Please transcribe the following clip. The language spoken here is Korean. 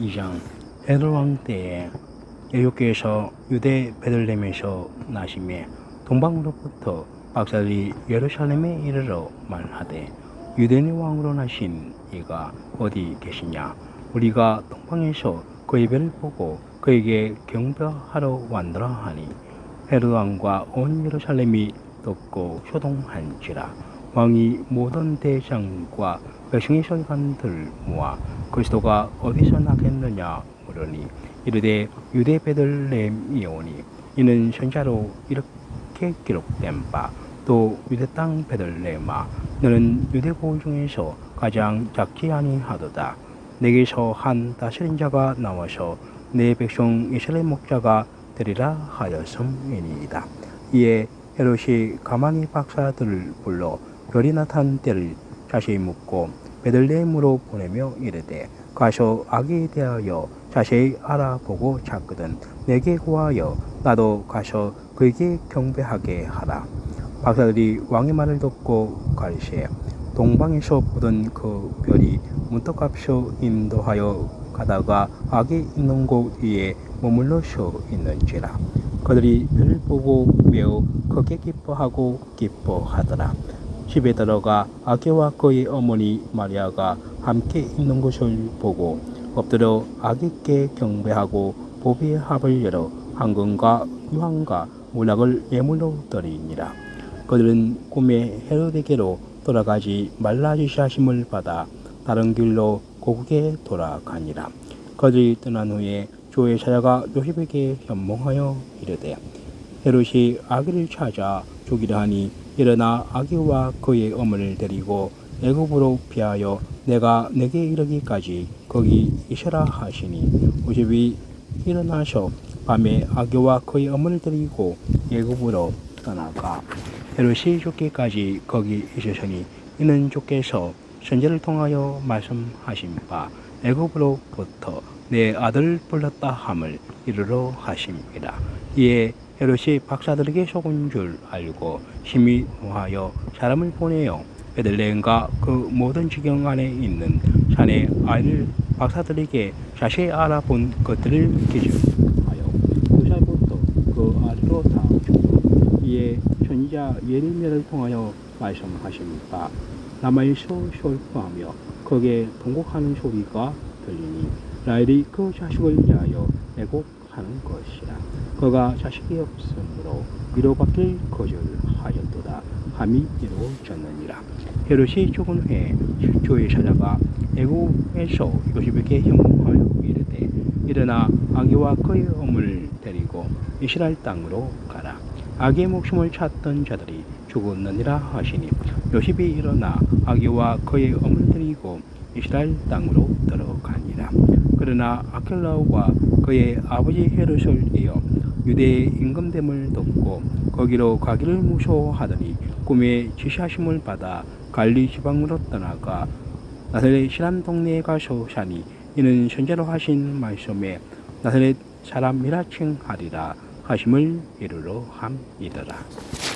2장 헤롯 왕 때에 애국교에서 유대 베들레헴에서 나심에 동방으로부터 박사들이 예루살렘에 이르러 말하되 유대인 왕으로 나신 이가 어디 계시냐? 우리가 동방에서 그의 별을 보고 그에게 경배하러 왔노라 하니 헤롯 왕과 온 예루살렘이 덥고 효동한지라 왕이 모든 대장과 백성의 서기관들 모아 그리스도가 어디서 나겠느냐 물으니 이르되 유대 베들레헴이오니 이는 선자로 이렇게 기록된 바 또 유대 땅 베들레헴아 너는 유대 고을 중에서 가장 작지 아니하도다. 내게서 한 다스린 자가 나와서 내 백성 이스라엘 목자가 되리라 하였음이니이다. 이에 헤롯이 가만히 박사들을 불러 별이 나타난 때를 자세히 묻고 베들레헴으로 보내며 이르되 가서 아기에 대하여 자세히 알아보고 찾거든 내게 구하여 나도 가서 그에게 경배하게 하라. 박사들이 왕의 말을 듣고 가리세 동방에서 보던 그 별이 문득 앞서 인도하여 가다가 아기 있는 곳 위에 머물러 서 있는지라. 그들이 별을 보고 매우 크게 기뻐하고 기뻐하더라 집에 들어가 아기와 그의 어머니 마리아가 함께 있는 것을 보고 엎드려 아기께 경배하고 보비의 합을 열어 황금과 유황과 문학을 예물로 드리니라. 그들은 꿈에 헤로데게로 돌아가지 말라 지시 하심을 받아 다른 길로 고국에 돌아가니라. 그들이 떠난 후에 조의 사자가 요셉에게 현몽하여 이르되 헤롯이 아기를 찾아 죽이려 하니 일어나 아기와 그의 어머니를 데리고 애굽으로 피하여 내가 내게 이르기까지 거기 있으라 하시니 요셉이 일어나서 밤에 아기와 그의 어머니를 데리고 애굽으로 떠나가 헤롯이 죽기까지 거기 있으시니 이는 주께서 선제를 통하여 말씀하신 바 애굽으로부터 내 아들을 불렀다 함을 이르러 하십니다. 이에 헤롯이 박사들에게 속은 줄 알고 심히 노하여 사람을 보내어 베들레헴과 그 모든 지경 안에 있는 산의 아이를 박사들에게 자세히 알아본 것들을 기준하여 그 살부터 그 아래로 다 주고 이에 선지자 예레미야를 통하여 말씀하신 바 남아에서 솔프하며 거기에 통곡하는 소리가 들리니 라헬이 그 자식을 위하여 애곡 하는 것이라. 그가 자식이 없으므로 위로받길 거절하였도다. 함이 이루어졌느니라. 헤롯이 죽은 후에 조의 사자가 애국에서 요셉에게 현몽하여 이르되 일어나 아기와 그의 어머니를 데리고 이스라엘 땅으로 가라. 아기의 목숨을 찾던 자들이 죽었느니라 하시니 요셉이 일어나 아기와 그의 어머니를 데리고 이스라엘 땅으로 들어가니라 그러나 아켈라오가 그의 아버지 이어 유대의 임금됨을 돕고 거기로 가기를 무서워하더니 꿈에 지시하심을 받아 갈리 지방으로 떠나가 나사렛 시람 동네에 가서 사니 이는 선제로 하신 말씀에 나사렛 사람이라 칭하리라 하심을 이르러 함이더라.